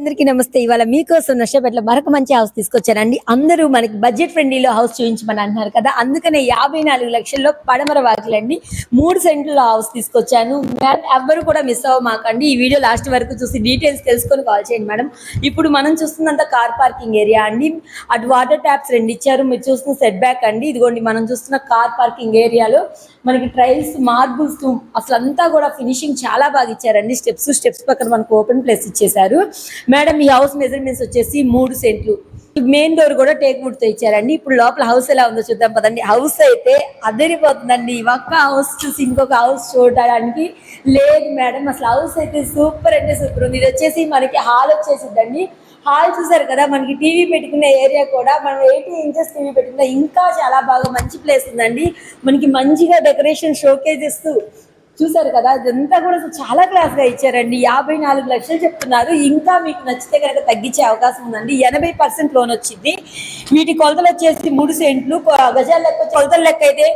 అందరికీ నమస్తే. ఇవాళ మీకోసం నష్టపేటలో మరొక మంచి హౌస్ తీసుకొచ్చారండి. అందరూ మనకి బడ్జెట్ ఫ్రెండ్లీలో హౌస్ చూపించమని అంటున్నారు కదా. అందుకనే యాభై నాలుగు లక్షల్లో పడమర వాకిలండి మూడు సెంట్ల హౌస్ తీసుకొచ్చాను. ఎవ్వరు కూడా మిస్ అవ్వమాకండి ఈ వీడియో లాస్ట్ వరకు చూసి డీటెయిల్స్ తెలుసుకొని కాల్ చేయండి మేడం. ఇప్పుడు మనం చూస్తున్నంత కార్ పార్కింగ్ ఏరియా అండి. అటు వాటర్ ట్యాప్స్ రెండు ఇచ్చారు. మీరు చూస్తున్న సెట్ బ్యాక్ అండి. ఇదిగోండి మనం చూస్తున్న కార్ పార్కింగ్ ఏరియాలో మనకి ట్రైల్స్ మార్బుల్స్ అసలు అంతా కూడా ఫినిషింగ్ చాలా బాగా ఇచ్చారండి. స్టెప్స్ స్టెప్స్ పక్కన మనకు ఓపెన్ ప్లేస్ ఇచ్చేసారు మేడం ఈ హౌస్ మెజర్మెంట్స్ వచ్చేసి మూడు సెంట్లు. మెయిన్ డోర్ కూడా టేక్ వుడ్తో ఇచ్చారండి. ఇప్పుడు లోపల హౌస్ ఎలా ఉందో చూద్దాం పదండి. హౌస్ అయితే అదిరిపోతుందండి. ఒక్క హౌస్ చూసి ఇంకొక హౌస్ చూడడానికి లేదు మేడం. అసలు హౌస్ అయితే సూపర్ అంటే సూపర్ ఉంది. ఇది వచ్చేసి మనకి హాల్ వచ్చేసిద్దండి. హాల్ చూసారు కదా మనకి టీవీ పెట్టుకునే ఏరియా కూడా. మనం ఎయిటీ ఇంచెస్ టీవీ పెట్టుకున్న ఇంకా చాలా బాగా మంచి ప్లేస్ ఉందండి. మనకి మంచిగా డెకరేషన్ షోకేజ్ ఇస్తూ చూసారు కదా ఇదంతా కూడా చాలా క్లాస్గా ఇచ్చారండి. యాభై నాలుగు లక్షలు చెప్తున్నారు. ఇంకా మీకు నచ్చితే కనుక తగ్గించే అవకాశం ఉందండి. ఎనభై పర్సెంట్ లోన్ వచ్చింది. వీటి కొలతలు వచ్చేసి మూడు సెంట్లు. గజాల లెక్క కొలతల లెక్క అయితే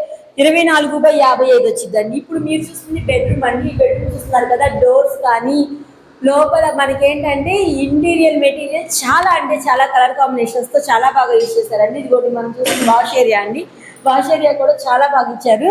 ఇరవై నాలుగు బై యాభై ఐదు వచ్చిందండి. ఇప్పుడు మీరు చూస్తుంది బెడ్రూమ్ అండి ఈ బెడ్రూమ్ చూస్తున్నారు కదా డోర్స్ కానీ లోపల మనకేంటంటే ఇంటీరియర్ మెటీరియల్ చాలా అంటే చాలా కలర్ కాంబినేషన్స్తో చాలా బాగా యూజ్ చేశారండి. ఇదిగోటి మనం చూసిన వాష్ ఏరియా అండి. వాష్ ఏరియా కూడా చాలా బాగా ఇచ్చారు.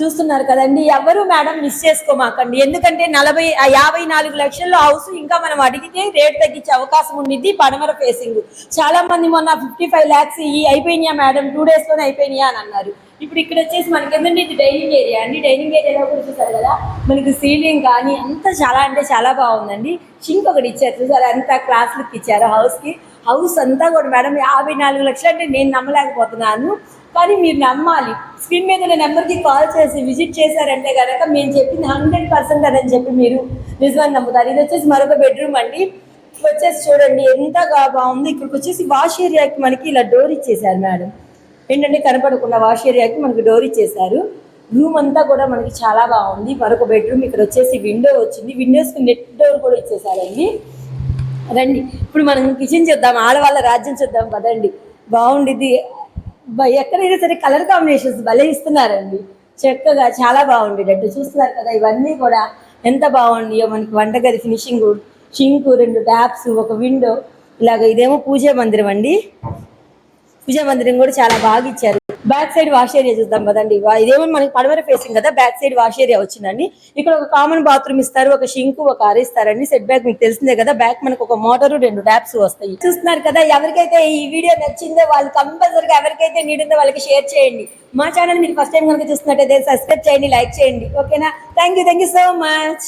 చూస్తున్నారు కదండి. ఎవరు మేడం మిస్ చేసుకోమాకండి. ఎందుకంటే నలభై యాభై నాలుగు లక్షల్లో హౌస్ ఇంకా మనం అడిగితే రేట్ తగ్గించే అవకాశం ఉండిద్ది పడమర ఫేసింగ్ చాలా మంది మొన్న ఫిఫ్టీ ఫైవ్ ల్యాక్స్ ఈ అయిపోయినాయా మేడం? టూ డేస్లోనే అయిపోయినాయా అని అన్నారు. ఇప్పుడు ఇక్కడ వచ్చేసి మనకి ఏంటంటే ఇది డైనింగ్ ఏరియా అండి. డైనింగ్ ఏరియాలో కూడా చూసారు కదా మనకి సీలింగ్ కానీ అంతా చాలా అంటే చాలా బాగుందండి. షింక్ ఒకటి ఇచ్చారు చూసారు? అంత క్లాస్ లుక్ ఇచ్చారు హౌస్కి హౌస్ అంతా కూడా మేడం యాభై నాలుగు లక్షలు అంటే నేను నమ్మలేకపోతున్నాను. కానీ మీరు నమ్మాలి. స్క్రీన్ మీద ఉన్న నెంబర్కి కాల్ చేసి విజిట్ చేశారంటే కనుక మేము చెప్పింది హండ్రెడ్ పర్సెంట్ అని చెప్పి మీరు నిజమని నమ్ముతారు. ఇది వచ్చేసి మరొక బెడ్రూమ్ అండి. వచ్చేసి చూడండి ఎంతగా బాగుంది. ఇక్కడికి వచ్చేసి వాష్ ఏరియాకి మనకి ఇలా డోర్ ఇచ్చేసారు మేడం. ఏంటంటే కనపడకుండా వాష్ ఏరియాకి మనకి డోర్ ఇచ్చేసారు రూమ్ అంతా కూడా మనకి చాలా బాగుంది. మరొక బెడ్రూమ్ ఇక్కడ వచ్చేసి విండో వచ్చింది. విండోస్కి నెట్ డోర్ కూడా ఇచ్చేసారండి రండి. ఇప్పుడు మనం కిచెన్ చూద్దాం. ఆడవాళ్ళ రాజ్యం చూద్దాం పదండి బాగుండిద్ది. ఎక్కడైనా సరే కలర్ కాంబినేషన్స్ భలే ఇస్తున్నారండి. చక్కగా చాలా బాగుండేటట్టు చూస్తున్నారు కదా ఇవన్నీ కూడా ఎంత బాగుండియో మనకి వంటగది ఫినిషింగ్ షింకు రెండు ట్యాప్స్ ఒక విండో ఇలాగ ఇదేమో పూజా మందిరం అండి. పూజా మందిరం కూడా చాలా బాగా ఇచ్చారు. బ్యాక్ సైడ్ వాష్ ఏరియా చూద్దాం కదండి. ఇదేమో మనకి పడవర ఫేసింగ్ కదా బ్యాక్ సైడ్ వాష్ ఏరియా వచ్చిందండి. ఇక్కడ ఒక కామన్ బాత్రూమ్ ఇస్తారు ఒక షింక్ ఒక అర ఇస్తారండి సెట్ బ్యాక్ మీకు తెలిసిందే కదా. బ్యాక్ మనకు ఒక మోటారు రెండు ట్యాప్స్ వస్తాయి. చూస్తున్నారు కదా ఎవరికైతే ఈ వీడియో నచ్చిందో వాళ్ళు కంపల్సరీగా ఎవరికైతే నీడ్ వాళ్ళకి షేర్ చేయండి. మా ఛానల్ మీరు ఫస్ట్ టైం కనుక చూస్తున్నట్టయితే సబ్స్క్రైబ్ చేయండి లైక్ చేయండి. ఓకేనా thank you thank you so much